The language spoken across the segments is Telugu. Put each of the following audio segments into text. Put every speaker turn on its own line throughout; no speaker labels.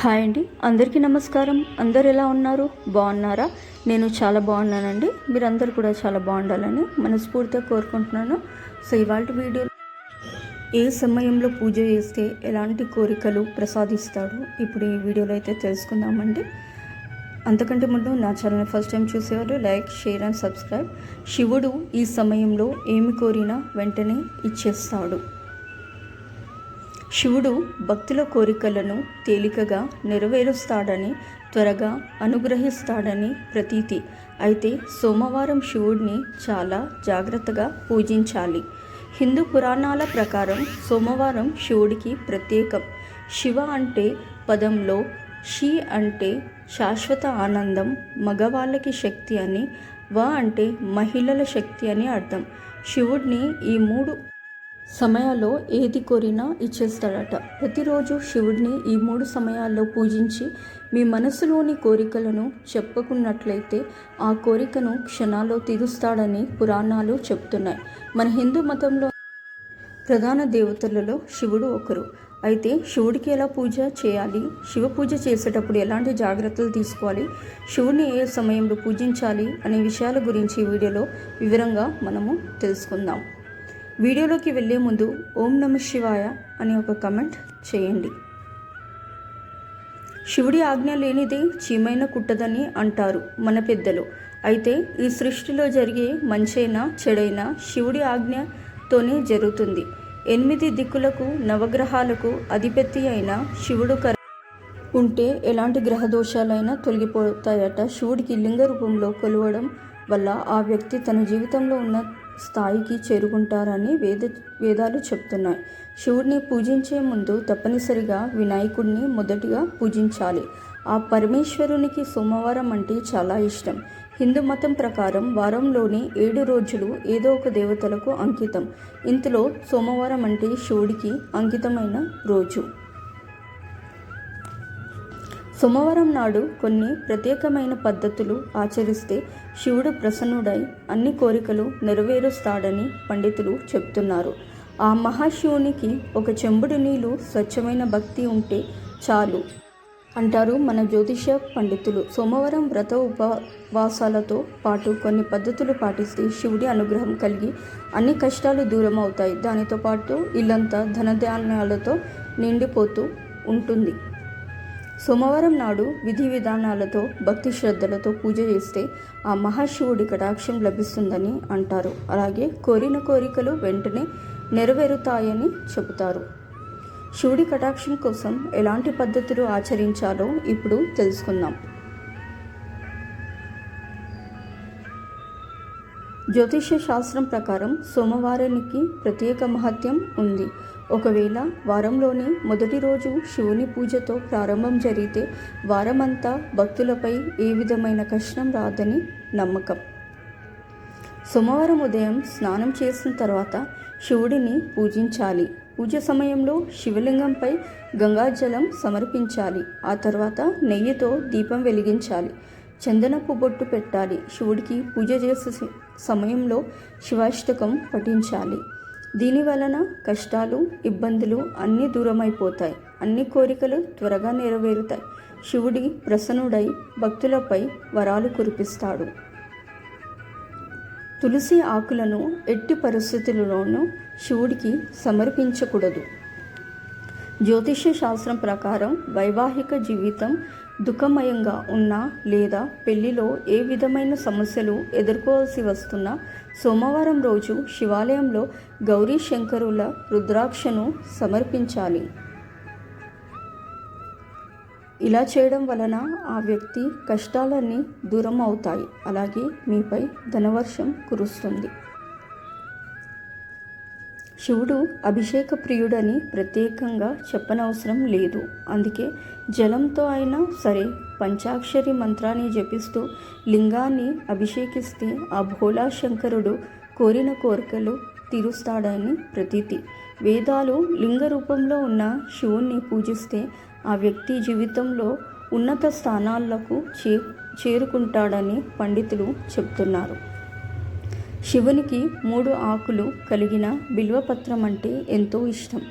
హాయ్ అండి. అందరికీ నమస్కారం. అందరు ఎలా ఉన్నారు? బాగున్నారా? నేను చాలా బాగున్నానండి. మీరందరూ కూడా చాలా బాగుండాలని మనస్ఫూర్తిగా కోరుకుంటున్నాను. సో ఇవాళ వీడియో ఏ సమయంలో పూజ చేస్తే ఎలాంటి కోరికలు ప్రసాదిస్తాడు? ఇప్పుడు ఈ వీడియోలో అయితే తెలుసుకుందామండి. అంతకంటే ముందు నా ఛానల్ ఫస్ట్ టైం చూసేవారు లైక్ షేర్ అండ్ సబ్స్క్రైబ్. శివుడు ఈ సమయంలో ఏమి కోరినా వెంటనే ఇచ్చేస్తాడు. శివుడు భక్తుల కోరికలను తేలికగా నెరవేరుస్తాడని త్వరగా అనుగ్రహిస్తాడని ప్రతీతి. అయితే సోమవారం శివుడిని చాలా జాగ్రత్తగా పూజించాలి. హిందూ పురాణాల ప్రకారం సోమవారం శివుడికి ప్రత్యేకం. శివ అంటే పదంలో షి అంటే శాశ్వత ఆనందం మగవాళ్ళకి శక్తి అని వ అంటే మహిళల శక్తి అని అర్థం. శివుడిని ఈ మూడు సమయాల్లో ఏది కోరినా ఇచ్చేస్తాడట. ప్రతిరోజు శివుడిని ఈ మూడు సమయాల్లో పూజించి మీ మనసులోని కోరికలను చెప్పుకున్నట్లయితే ఆ కోరికను క్షణాల్లో తీరుస్తాడని పురాణాలు చెప్తున్నాయి. మన హిందూ మతంలో ప్రధాన దేవతలలో శివుడు ఒకరు. అయితే శివుడికి ఎలా పూజ చేయాలి? శివ పూజ చేసేటప్పుడు ఎలాంటి జాగ్రత్తలు తీసుకోవాలి? శివుడిని ఏ సమయంలో పూజించాలి? అనే విషయాల గురించి ఈ వీడియోలో వివరంగా మనము తెలుసుకుందాం. వీడియోలోకి వెళ్ళే ముందు ఓం నమ శివాయ అని ఒక కమెంట్ చేయండి. శివుడి ఆజ్ఞ లేనిదే చీమైన కుట్టదని అంటారు మన పెద్దలు. అయితే ఈ సృష్టిలో జరిగే మంచైనా చెడైనా శివుడి ఆజ్ఞతోనే జరుగుతుంది. ఎనిమిది దిక్కులకు నవగ్రహాలకు అధిపతి అయిన శివుడు కర ఉంటే ఎలాంటి గ్రహ దోషాలైనా తొలగిపోతాయట. శివుడికి లింగ రూపంలో కొలవడం వల్ల ఆ వ్యక్తి తన జీవితంలో ఉన్న స్థాయికి చేరుకుంటారని వేద వేదాలు చెప్తున్నాయి. శివుడిని పూజించే ముందు తప్పనిసరిగా వినాయకుడిని మొదటిగా పూజించాలి. ఆ పరమేశ్వరునికి సోమవారం అంటే చాలా ఇష్టం. హిందూ మతం ప్రకారం వారంలోని ఏడు రోజులు ఏదో ఒక దేవతలకు అంకితం. ఇందులో సోమవారం అంటే శివుడికి అంకితమైన రోజు. సోమవారం నాడు కొన్ని ప్రత్యేకమైన పద్ధతులు ఆచరిస్తే శివుడు ప్రసన్నుడై అన్ని కోరికలు నెరవేరుస్తాడని పండితులు చెప్తున్నారు. ఆ మహాశివునికి ఒక చెంబుడు నీళ్ళు స్వచ్ఛమైన భక్తి ఉంటే చాలు అంటారు మన జ్యోతిష పండితులు. సోమవారం వ్రత ఉపవాసాలతో పాటు కొన్ని పద్ధతులు పాటిస్తే శివుడి అనుగ్రహం కలిగి అన్ని కష్టాలు దూరం అవుతాయి. దానితో పాటు ఇల్లంతా ధనధాన్యాలతో నిండిపోతూ ఉంటుంది. సోమవారం నాడు విధి విధానాలతో భక్తి శ్రద్ధలతో పూజ చేస్తే ఆ మహాశివుడి కటాక్షం లభిస్తుందని అంటారు. అలాగే కోరిన కోరికలు వెంటనే నెరవేరుతాయని చెబుతారు. శివుడి కటాక్షం కోసం ఎలాంటి పద్ధతులు ఆచరించాలో ఇప్పుడు తెలుసుకుందాం. జ్యోతిష శాస్త్రం ప్రకారం సోమవారానికి ప్రత్యేక మహత్యం ఉంది. ఒకవేళ వారంలోని మొదటి రోజు శివుని పూజతో ప్రారంభం జరిగితే వారమంతా భక్తులపై ఏ విధమైన కష్టం రాదని నమ్మకం. సోమవారం ఉదయం స్నానం చేసిన తర్వాత శివుడిని పూజించాలి. పూజ సమయంలో శివలింగంపై గంగాజలం సమర్పించాలి. ఆ తర్వాత నెయ్యితో దీపం వెలిగించాలి. చందనపు బొట్టు పెట్టాలి. శివుడికి పూజ చేసే సమయంలో శివాష్టకం పఠించాలి. దీని వలన కష్టాలు ఇబ్బందులు అన్నీ దూరమైపోతాయి. అన్ని కోరికలు త్వరగా నెరవేరుతాయి. శివుడి ప్రసన్నుడై భక్తులపై వరాలు కురిపిస్తాడు. తులసి ఆకులను ఎట్టి పరిస్థితులలోనూ శివుడికి సమర్పించకూడదు. జ్యోతిష్య శాస్త్రం ప్రకారం వైవాహిక జీవితం దుఃఖమయంగా ఉన్నా లేదా పెళ్ళిలో ఏ విధమైన సమస్యలు ఎదుర్కోవాల్సి వస్తున్నా సోమవారం రోజు శివాలయంలో గౌరీ శంకరుల రుద్రాక్షను సమర్పించాలి. ఇలా చేయడం వలన ఆ వ్యక్తి కష్టాలన్నీ దూరం అవుతాయి అలాగే మీపై ధనవర్షం కురుస్తుంది. శివుడు అభిషేక ప్రియుడని ప్రత్యేకంగా చెప్పనవసరం లేదు. అందుకే జలంతో అయినా సరే పంచాక్షరి మంత్రాన్ని జపిస్తూ లింగాన్ని అభిషేకిస్తే ఆ భోలా శంకరుడు కోరిన కోరికలు తీరుస్తాడని ప్రతీతి. వేదాలు లింగ రూపంలో ఉన్న శివుణ్ణి పూజిస్తే ఆ వ్యక్తి జీవితంలో ఉన్నత స్థానాలకు చే చేరుకుంటాడని పండితులు చెప్తున్నారు. శివునికి మూడు ఆకులు కలిగిన బిల్వపత్రం అంటే ఎంతో ఇష్టం.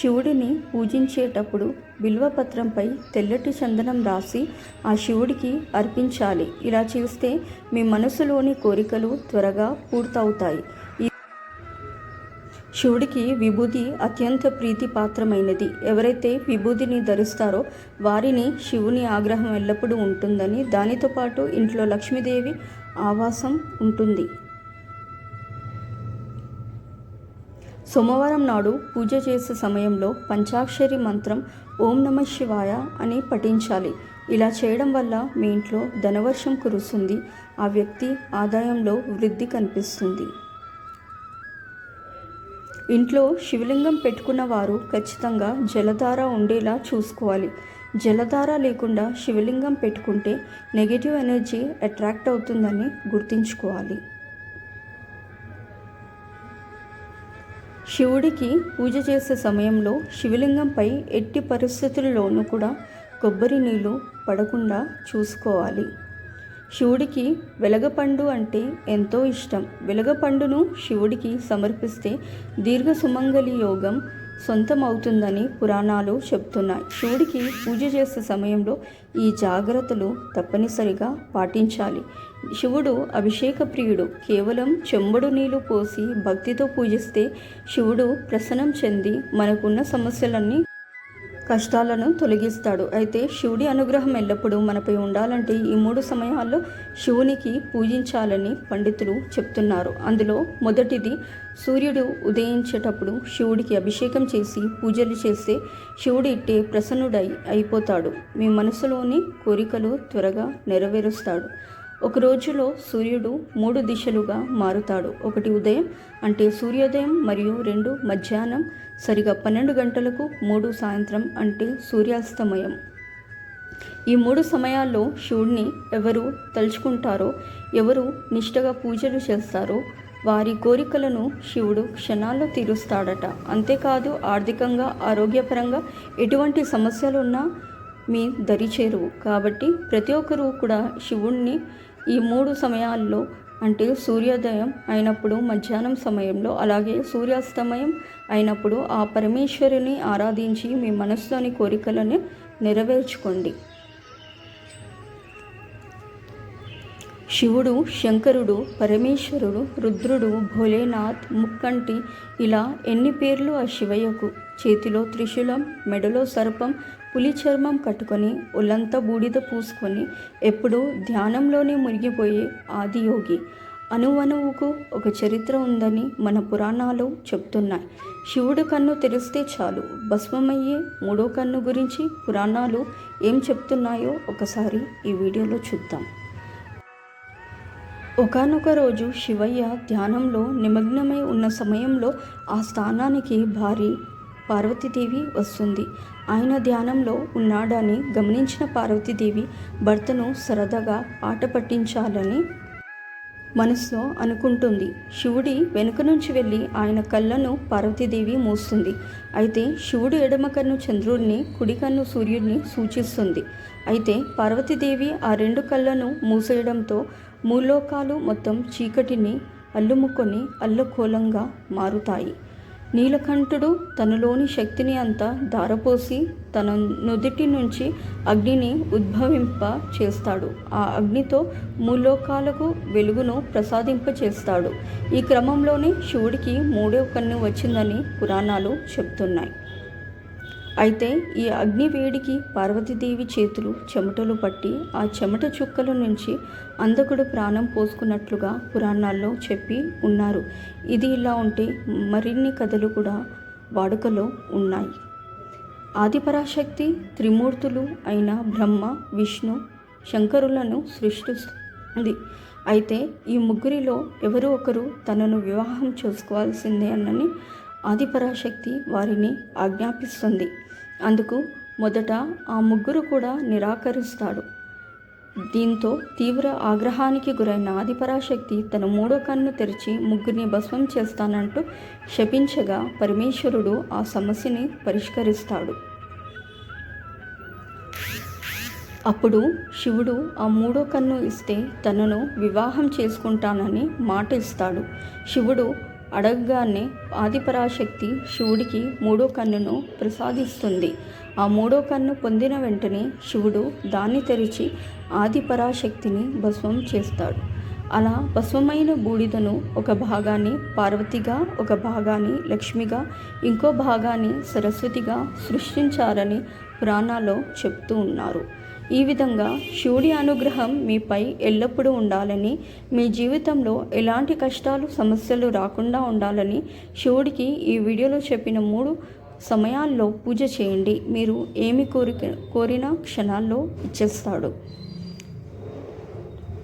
శివుడిని పూజించేటప్పుడు బిల్వపత్రంపై తెల్లటి చందనం రాసి ఆ శివుడికి అర్పించాలి. ఇలా చేస్తే మీ మనసులోని కోరికలు త్వరగా పూర్తవుతాయి. శివుడికి విభూతి అత్యంత ప్రీతిపాత్రమైనది. ఎవరైతే విభూతిని ధరిస్తారో వారిని శివుని ఆగ్రహం ఎల్లప్పుడూ ఉంటుందని దానితో పాటు ఇంట్లో లక్ష్మీదేవి ఆవాసం ఉంటుంది. సోమవారం నాడు పూజ చేసే సమయంలో పంచాక్షరి మంత్రం ఓం నమ శివాయ అని పఠించాలి. ఇలా చేయడం వల్ల మీ ఇంట్లో ధనవర్షం కురుస్తుంది. ఆ వ్యక్తి ఆదాయంలో వృద్ధి కనిపిస్తుంది. ఇంట్లో శివలింగం పెట్టుకున్న వారు ఖచ్చితంగా జలధార ఉండేలా చూసుకోవాలి. జలధార లేకుండా శివలింగం పెట్టుకుంటే నెగిటివ్ ఎనర్జీ అట్రాక్ట్ అవుతుందని గుర్తుంచుకోవాలి. శివుడికి పూజ చేసే సమయంలో శివలింగంపై ఎట్టి పరిస్థితుల్లోనూ కూడా కొబ్బరి నీళ్ళు పడకుండా చూసుకోవాలి. శివుడికి వెలగపండు అంటే ఎంతో ఇష్టం. వెలగపండును శివుడికి సమర్పిస్తే దీర్ఘ సుమంగలి యోగం సొంతమవుతుందని పురాణాలు చెప్తున్నాయి. శివుడికి పూజ చేసే సమయంలో ఈ జాగ్రత్తలు తప్పనిసరిగా పాటించాలి. శివుడు అభిషేక ప్రియుడు. కేవలం చెంబడు నీళ్ళు పోసి భక్తితో పూజిస్తే శివుడు ప్రసన్నం చెంది మనకున్న సమస్యలన్నీ కష్టాలను తొలగిస్తాడు. అయితే శివుడి అనుగ్రహం ఎల్లప్పుడూ మనపై ఉండాలంటే ఈ మూడు సమయాల్లో శివునికి పూజించాలని పండితులు చెప్తున్నారు. అందులో మొదటిది సూర్యుడు ఉదయించేటప్పుడు శివుడికి అభిషేకం చేసి పూజలు చేస్తే శివుడు ఇట్టే ప్రసన్నుడై అయిపోతాడు. మీ మనసులోని కోరికలు త్వరగా నెరవేరుస్తాడు. ఒక రోజులో సూర్యుడు మూడు దిశలుగా మారుతాడు. ఒకటి ఉదయం అంటే సూర్యోదయం మరియు రెండు మధ్యాహ్నం సరిగా పన్నెండు గంటలకు మూడు సాయంత్రం అంటే సూర్యాస్తమయం. ఈ మూడు సమయాల్లో శివుడిని ఎవరు తలుచుకుంటారో ఎవరు నిష్టగా పూజలు చేస్తారో వారి కోరికలను శివుడు క్షణాల్లో తీరుస్తాడట. అంతేకాదు ఆర్థికంగా ఆరోగ్యపరంగా ఎటువంటి సమస్యలున్నా మీ దరి చేరువు కాబట్టి ప్రతి ఒక్కరూ కూడా శివుణ్ణి ఈ మూడు సమయాల్లో అంటే సూర్యోదయం అయినప్పుడు మధ్యాహ్నం సమయంలో అలాగే సూర్యాస్తమయం అయినప్పుడు ఆ పరమేశ్వరుని ఆరాధించి మీ మనసులోని కోరికలను నెరవేర్చుకోండి. శివుడు శంకరుడు పరమేశ్వరుడు రుద్రుడు భోలేనాథ్ ముక్కంటి ఇలా ఎన్ని పేర్లు ఆ శివయ్యకు? చేతిలో త్రిశూలం మెడలో సర్పం పులి చర్మం కట్టుకొని ఒళ్ళంతా బూడిద పూసుకొని ఎప్పుడూ ధ్యానంలోనే మునిగిపోయే ఆదియోగి. అణువణువుకు ఒక చరిత్ర ఉందని మన పురాణాలు చెప్తున్నాయి. శివుడు కన్ను తెరిస్తే చాలు. భస్మమయ్యే మూడో కన్ను గురించి పురాణాలు ఏం చెప్తున్నాయో ఒకసారి ఈ వీడియోలో చూద్దాం. ఒకనొక రోజు శివయ్య ధ్యానంలో నిమగ్నమై ఉన్న సమయంలో ఆ స్థానానికి భారీ పార్వతీదేవి వస్తుంది. ఆయన ధ్యానంలో ఉన్నాడని గమనించిన పార్వతీదేవి భర్తను సరదాగా ఆట పట్టించాలని మనసులో అనుకుంటుంది. శివుడి వెనుక నుంచి వెళ్ళి ఆయన కళ్ళను పార్వతీదేవి మూస్తుంది. అయితే శివుడు ఎడమ కన్ను చంద్రుడిని కుడి కన్ను సూర్యుడిని సూచిస్తుంది. అయితే పార్వతీదేవి ఆ రెండు కళ్ళను మూసేయడంతో మూలోకాలు మొత్తం చీకటిని అల్లుముకొని అల్లకోలంగా మారుతాయి. నీలకంఠుడు తనలోని శక్తిని అంతా ధారపోసి తన నుదిటి నుంచి అగ్నిని ఉద్భవింప చేస్తాడు. ఆ అగ్నితో మూలోకాలకు వెలుగును ప్రసాదింప చేస్తాడు. ఈ క్రమంలోనే శివుడికి మూడో కన్ను వచ్చిందని పురాణాలు చెబుతున్నాయి అయితే ఈ అగ్ని వేడికి పార్వతీదేవి చేతులు చెమటలు పట్టి ఆ చెమట చుక్కల నుంచి అందకుడు ప్రాణం పోసుకున్నట్లుగా పురాణాల్లో చెప్పి ఉన్నారు. ఇది ఇలా ఉంటే మరిన్ని కథలు కూడా వాడుకలో ఉన్నాయి. ఆదిపరాశక్తి త్రిమూర్తులు అయిన బ్రహ్మ విష్ణు శంకరులను సృష్టిస్తుంది. అయితే ఈ ముగ్గురిలో ఎవరో ఒకరు తనను వివాహం చేసుకోవాల్సిందే అన్నని ఆదిపరాశక్తి వారిని ఆజ్ఞాపిస్తుంది. అందుకు మొదట ఆ ముగ్గురు కూడా నిరాకరిస్తాడు. దీంతో తీవ్ర ఆగ్రహానికి గురైన ఆదిపరాశక్తి తన మూడో కన్ను తెరిచి ముగ్గురిని భస్మం చేస్తానంటూ శపించగా పరమేశ్వరుడు ఆ సమస్యని పరిష్కరిస్తాడు. అప్పుడు శివుడు ఆ మూడో కన్ను ఇస్తే తనను వివాహం చేసుకుంటానని మాట ఇస్తాడు. శివుడు అడగగానే ఆదిపరాశక్తి శివుడికి మూడో కన్నును ప్రసాదిస్తుంది. ఆ మూడో కన్ను పొందిన వెంటనే శివుడు దాన్ని తెరిచి ఆదిపరాశక్తిని భస్మం చేస్తాడు. అలా భస్మమైన బూడిదను ఒక భాగాన్ని పార్వతిగా ఒక భాగాన్ని లక్ష్మిగా ఇంకో భాగాన్ని సరస్వతిగా సృష్టించారని పురాణాల్లో చెప్తూ ఉన్నారు. ఈ విధంగా శివుడి అనుగ్రహం మీపై ఎల్లప్పుడూ ఉండాలని మీ జీవితంలో ఎలాంటి కష్టాలు సమస్యలు రాకుండా ఉండాలని శివుడికి ఈ వీడియోలో చెప్పిన మూడు సమయాల్లో పూజ చేయండి. మీరు ఏమి కోరిక కోరిన క్షణాల్లో ఇచ్చేస్తాడు.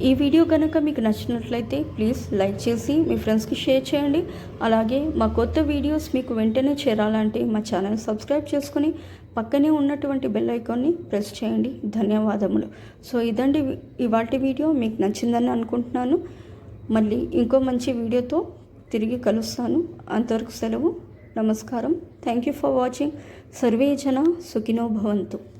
ఈ వీడియో కనుక మీకు నచ్చినట్లయితే ప్లీజ్ లైక్ చేసి మీ ఫ్రెండ్స్కి షేర్ చేయండి. అలాగే మా కొత్త వీడియోస్ మీకు వెంటనే చేరాలంటే మా ఛానల్ సబ్స్క్రైబ్ చేసుకుని పక్కనే ఉన్నటువంటి బెల్ ఐకాన్ని ప్రెస్ చేయండి. ధన్యవాదములు. సో ఇదండి ఇవాటి వీడియో మీకు నచ్చిందని అనుకుంటున్నాను. మళ్ళీ ఇంకో మంచి వీడియోతో తిరిగి కలుస్తాను. అంతవరకు సెలవు. నమస్కారం. థ్యాంక్ యూ ఫర్ వాచింగ్ సర్వే జన సుఖినో భవంతు.